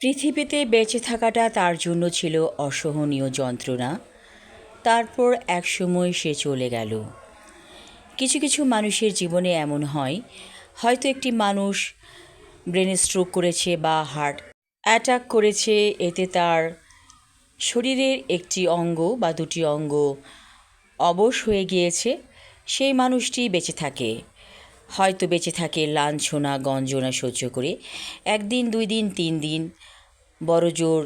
পৃথিবীতে বেঁচে থাকাটা তার জন্য ছিল অসহনীয় যন্ত্রণা। তারপর একসময় সে চলে গেল। কিছু কিছু মানুষের জীবনে এমন হয়, হয়তো একটি মানুষ ব্রেন স্ট্রোক করেছে বা হার্ট অ্যাটাক করেছে, এতে তার শরীরের একটি অঙ্গ বা দুটি অঙ্গ অবশ হয়ে গিয়েছে, সেই মানুষটি বেঁচে থাকে। হয়তো বেঁচে থাকে লাঞ্ছনা, গঞ্জনা সহ্য করে। একদিন, দুই দিন, তিন দিন, বড় জোর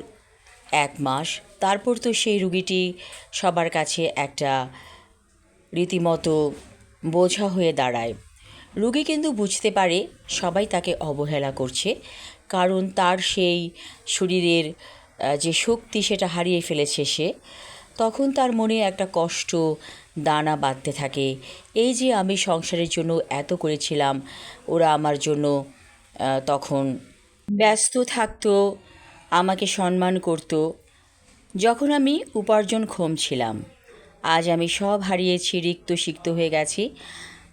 এক মাস। তারপর তো সেই রুগীটি সবার কাছে একটা রীতিমতো বোঝা হয়ে দাঁড়ায়। রুগী কিন্তু বুঝতে পারে সবাই তাকে অবহেলা করছে, কারণ তার সেই শরীরের যে শক্তি সেটা হারিয়ে ফেলেছে সে। তখন তার মনে একটা কষ্ট দানা বাঁধতে থাকে। এই যে আমি সংসারের জন্য এত করেছিলাম, ওরা আমার জন্য তখন ব্যস্ত থাকতো, আমাকে সম্মান করতো। যখন আমি উপার্জনক্ষম ছিলাম, আজ আমি সব হারিয়েছি, রিক্ত, সিক্ত হয়ে গেছি,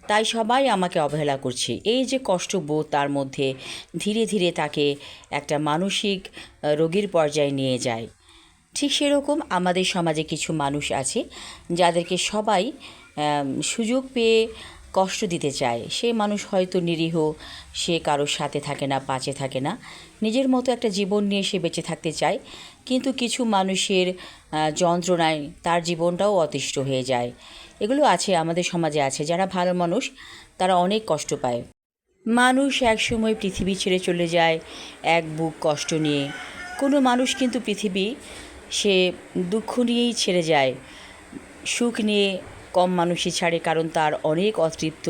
তাই সবাই আমাকে অবহেলা করছে। এই যে কষ্টবোধ তার মধ্যে ধীরে ধীরে তাকে একটা মানসিক রোগীর পর্যায়ে নিয়ে যায়। ঠিক সেরকম আমাদের সমাজে কিছু মানুষ আছে যাদেরকে সবাই সুযোগ পেয়ে কষ্ট দিতে চায়। সে মানুষ হয়তো নিরীহ, সে কারোর সাথে থাকে না পাচে থাকে না। নিজের মতো একটা জীবন নিয়ে সে বেঁচে থাকতে চায়। কিন্তু কিছু মানুষের যন্ত্রণায় তার জীবনটাও অতিষ্ঠ হয়ে যায়। এগুলো আছে, আমাদের সমাজে আছে। যারা ভালো মানুষ, তারা অনেক কষ্ট পায়। মানুষ একসময় পৃথিবী ছেড়ে চলে যায় এক বুক কষ্ট নিয়ে। কোনো মানুষ কিন্তু পৃথিবী সে দুঃখ নিয়েই ছেড়ে যায়। সুখ নিয়ে কম মানুষই ছাড়ে কারণ তার অনেক অতৃপ্ত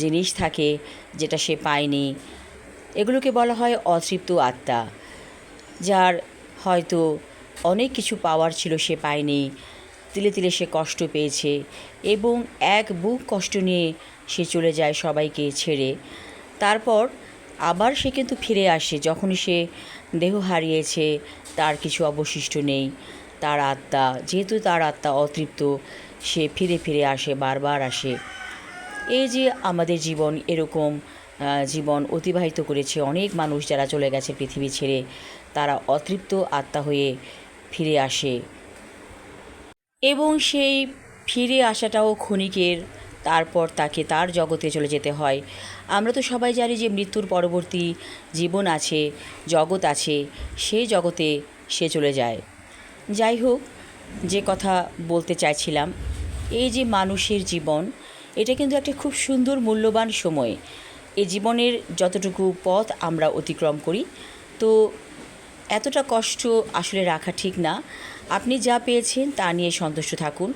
জিনিস থাকে যেটা সে পায়নি। এগুলোকে বলা হয় অতৃপ্ত আত্মা, যার হয়তো অনেক কিছু পাওয়ার ছিল সে পায়নি। তিলে তিলে সে কষ্ট পেয়েছে এবং এক বুক কষ্ট নিয়ে সে চলে যায় সবাইকে ছেড়ে। তারপর আবার সে কিন্তু ফিরে আসে যখন সে দেহ হারিয়েছে, তার কিছু অবশিষ্ট নেই। তার আত্মা, যেহেতু তার আত্মা অতৃপ্ত, সে ফিরে ফিরে আসে, বারবার আসে। এই যে আমাদের জীবন এরকম জীবন অতিবাহিত করেছে অনেক মানুষ যারা চলে গেছে পৃথিবী ছেড়ে, তারা অতৃপ্ত আত্মা হয়ে ফিরে আসে। এবং সেই ফিরে আসাটাও ক্ষণিকের তারপর তাকে তার জগতে চলে যেতে হয়। আমরা তো সবাই জানি যে মৃত্যুর পরবর্তী জীবন আছে, জগৎ আছে, সেই জগতে সে চলে যায়। যাই হোক, যে কথা বলতে চাইছিলাম, এই যে মানুষের জীবন, এটা কিন্তু একটা খুব সুন্দর, মূল্যবান সময়। এই জীবনের যতটুকু পথ আমরা অতিক্রম করি, তো এতটা কষ্ট আসলে রাখা ঠিক না। আপনি যা পেয়েছেন তা নিয়ে সন্তুষ্ট থাকুন।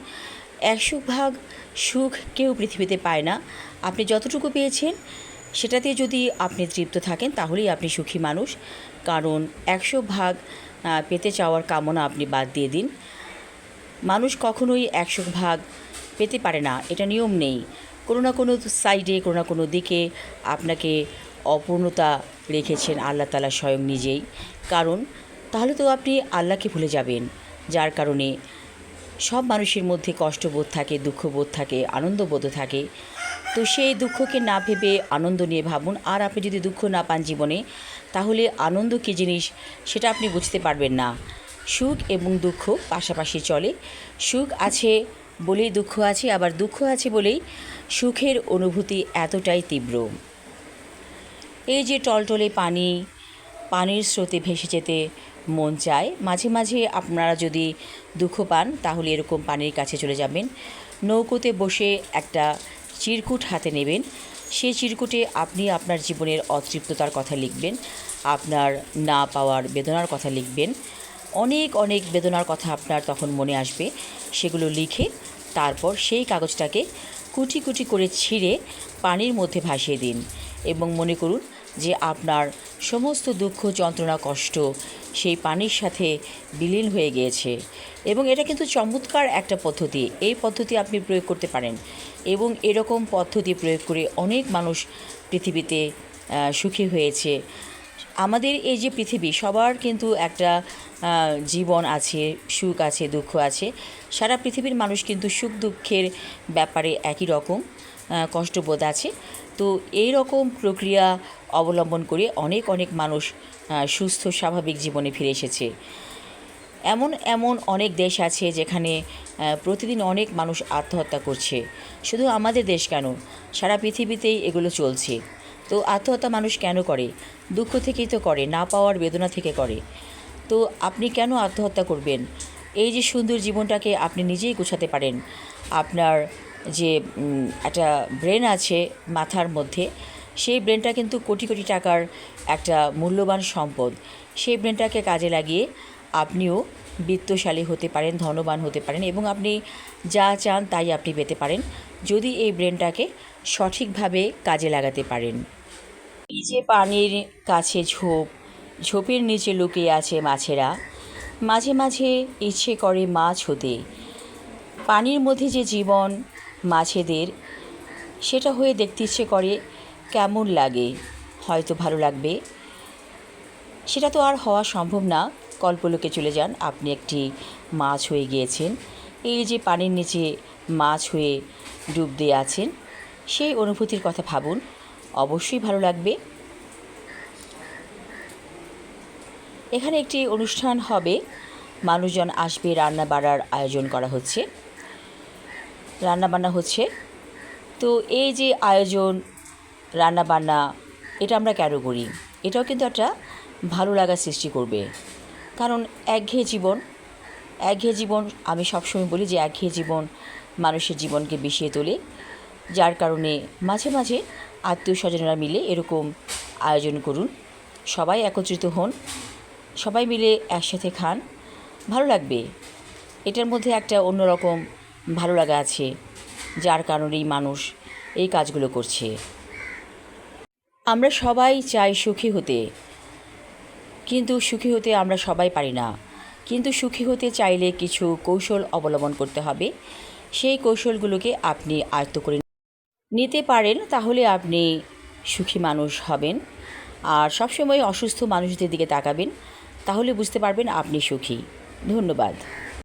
একশো ভাগ সুখ কেউ পৃথিবীতে পায় না। আপনি যতটুকু পেয়েছেন, সেটাতে যদি আপনি তৃপ্ত থাকেন, তাহলেই আপনি সুখী মানুষ। কারণ একশো ভাগ পেতে চাওয়ার কামনা আপনি বাদ দিয়ে দিন। মানুষ কখনোই একশো ভাগ পেতে পারে না, এটা নিয়ম নেই। কোনো না কোনো সাইডে, কোনো না কোনো দিকে আপনাকে অপূর্ণতা রেখেছেন আল্লাহ তালা স্বয়ং নিজেই। কারণ তাহলে তো আপনি আল্লাহকে ভুলে যাবেন। যার কারণে সব মানুষের মধ্যে কষ্টবোধ থাকে, দুঃখবোধ থাকে, আনন্দবোধ থাকে। তো সেই দুঃখকে না ভেবে আনন্দ নিয়ে ভাবুন। আর আপনি যদি দুঃখ না পান জীবনে, তাহলে আনন্দ কী জিনিস সেটা আপনি বুঝতে পারবেন না। সুখ এবং দুঃখ পাশাপাশি চলে। সুখ আছে বলেই দুঃখ আছে, আবার দুঃখ আছে বলেই সুখের অনুভূতি এতটাই তীব্র। এই যে টলটলে পানি, পানির স্রোতে ভেসে যেতে মন চায়। মাঝে মাঝে আপনারা যদি দুঃখ পান, তাহলে এরকম পানির কাছে চলে যাবেন। নৌকোতে বসে একটা চিরকুট হাতে নেবেন। সেই চিরকুটে আপনি আপনার জীবনের অতৃপ্ততার কথা লিখবেন, আপনার না পাওয়ার বেদনার কথা লিখবেন। অনেক অনেক বেদনার কথা আপনার তখন মনে আসবে। সেগুলো লিখে তারপর সেই কাগজটাকে কুটি কুটি করে ছিঁড়ে পানির মধ্যে ভাসিয়ে দিন এবং মনে করুন যে আপনার সমস্ত দুঃখ, যন্ত্রণা, কষ্ট সেই পানির সাথে বিলীন হয়ে গিয়েছে। এবং এটা কিন্তু চমৎকার একটা পদ্ধতি। এই পদ্ধতি আপনি প্রয়োগ করতে পারেন। এবং এরকম পদ্ধতি প্রয়োগ করে অনেক মানুষ পৃথিবীতে সুখী হয়েছে। আমাদের এই যে পৃথিবী, সবার কিন্তু একটা জীবন আছে, সুখ আছে, দুঃখ আছে। সারা পৃথিবীর মানুষ কিন্তু সুখ দুঃখের ব্যাপারে একই রকম কষ্টবোধ আছে। তো এই রকম প্রক্রিয়া অবলম্বন করে অনেক অনেক মানুষ সুস্থ, স্বাভাবিক জীবনে ফিরে এসেছে। এমন এমন অনেক দেশ আছে যেখানে প্রতিদিন অনেক মানুষ আত্মহত্যা করছে। শুধু আমাদের দেশ কেন? সারা পৃথিবীতেই এগুলো চলছে। তো আত্মহত্যা মানুষ কেন করে? দুঃখ থেকেই তো করে, না পাওয়ার বেদনা থেকে করে। তো আপনি কেন আত্মহত্যা করবেন? এই যে সুন্দর জীবনটাকে আপনি নিজেই গোছাতে পারেন। আপনার যে একটা ব্রেন আছে মাথার মধ্যে, সেই ব্রেনটা কিন্তু কোটি কোটি টাকার একটা মূল্যবান সম্পদ। সেই ব্রেনটাকে কাজে লাগিয়ে আপনিও বিত্তশালী হতে পারেন, ধনবান হতে পারেন এবং আপনি যা চান তাই আপনি পেতে পারেন, যদি এই ব্রেনটাকে সঠিকভাবে কাজে লাগাতে পারেন। এই যে পানির কাছে ঝোপ, ঝোপের নিচে লুকিয়ে আছে মাছেরা। মাঝে মাঝে ইচ্ছে করে মাছ হতে। পানির মধ্যে যে জীবন মাছেদের। সেটা হয়ে দেখতে ইচ্ছে করে কেমন লাগে, হয়তো ভালো লাগবে। সেটা তো আর হওয়া সম্ভব না। কল্পলোকে চলে যান। আপনি একটি মাছ হয়ে গিয়েছেন। এই যে পানির নিচে মাছ হয়ে ডুব দিয়ে আছেন, সেই অনুভূতির কথা ভাবুন। অবশ্যই ভালো লাগবে। এখানে একটি অনুষ্ঠান হবে। মানুষজন আসবে রান্না বাড়ার আয়োজন করা হচ্ছে। রান্না বান্না হচ্ছে। তো এই যে আয়োজন রান্না বান্না এটা আমরা কেন করি? এটাও কিন্তু একটা ভালো লাগা সৃষ্টি করবে। কারণ একঘেয়ে জীবন একঘেয়ে জীবন আমি সবসময় বলি যে একঘেয়ে জীবন মানুষের জীবনকে বিষিয়ে তোলে। যার কারণে মাঝে মাঝে আত্মীয় স্বজনরা মিলে এরকম আয়োজন করুন। সবাই একত্রিত হন, সবাই মিলে একসাথে খান, ভালো লাগবে। এটার মধ্যে একটা অন্যরকম ভালো লাগা আছে, যার কারণেই মানুষ এই কাজগুলো করছে। আমরা সবাই চাই সুখী হতে, কিন্তু সুখী হতে আমরা সবাই পারি না। কিন্তু সুখী হতে চাইলে কিছু কৌশল অবলম্বন করতে হবে। সেই কৌশলগুলোকে আপনি আয়ত্ত করে নিতে পারেন, তাহলে আপনি সুখী মানুষ হবেন। আর সবসময় অসুস্থ মানুষদের দিকে তাকাবেন, তাহলে বুঝতে পারবেন আপনি সুখী। ধন্যবাদ।